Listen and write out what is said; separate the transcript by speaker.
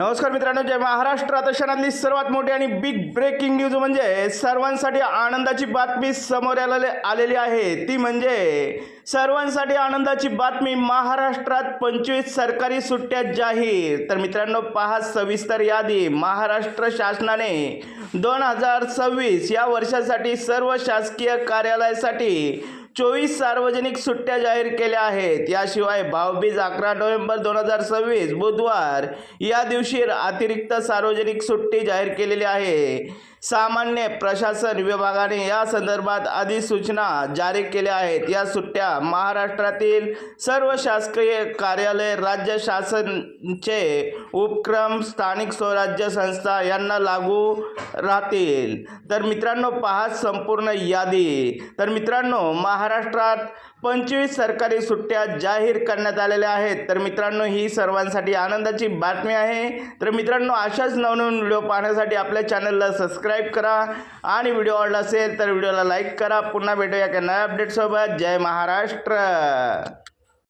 Speaker 1: नमस्कार मित्रांनो जय महाराष्ट्र. आता क्षणातली सर्वात मोठी आणि बिग ब्रेकिंग न्यूज म्हणजे सर्वांसाठी आनंदाची बातमी समोर आलेले आलेली आहे. ती म्हणजे सर्वांसाठी आनंदाची बातमी महाराष्ट्रात पंचवीस सरकारी सुट्ट्या जाहीर. तर मित्रांनो पहा सविस्तर यादी. महाराष्ट्र शासनाने दोन हजार सव्वीस या वर्षासाठी सर्व शासकीय कार्यालयासाठी चोवीस सार्वजनिक सुट्ट्या जाहीर केल्या आहेत. याशिवाय भाऊबीज अकरा नोव्हेंबर दोन हजार सव्वीस बुधवार या दिवशी अतिरिक्त सार्वजनिक सुट्टी जाहीर केलेली आहे. सामान्य प्रशासन विभागाने या संदर्भात अधिसूचना जारी केल्या आहेत. या सुट्ट्या महाराष्ट्रातील सर्व शासकीय कार्यालय राज्य शासनचे उपक्रम स्थानिक स्वराज्य संस्था यांना लागू राहतील. तर मित्रांनो पहा संपूर्ण यादी. तर मित्रांनो महाराष्ट्रात पंचवीस सरकारी सुट्ट्या जाहीर करण्यात आलेल्या आहेत. तर मित्रांनो ही सर्वांसाठी आनंदाची बातमी आहे. तर मित्रांनो अशाच नवनवीन व्हिडिओ पाहण्यासाठी आपल्या चॅनलला सबस्क्राईब करा. आणि व्हिडिओ आवडला असेल तर व्हिडिओला लाईक करा. पुन्हा भेटूया एका नव्या अपडेटसोबत जय महाराष्ट्र.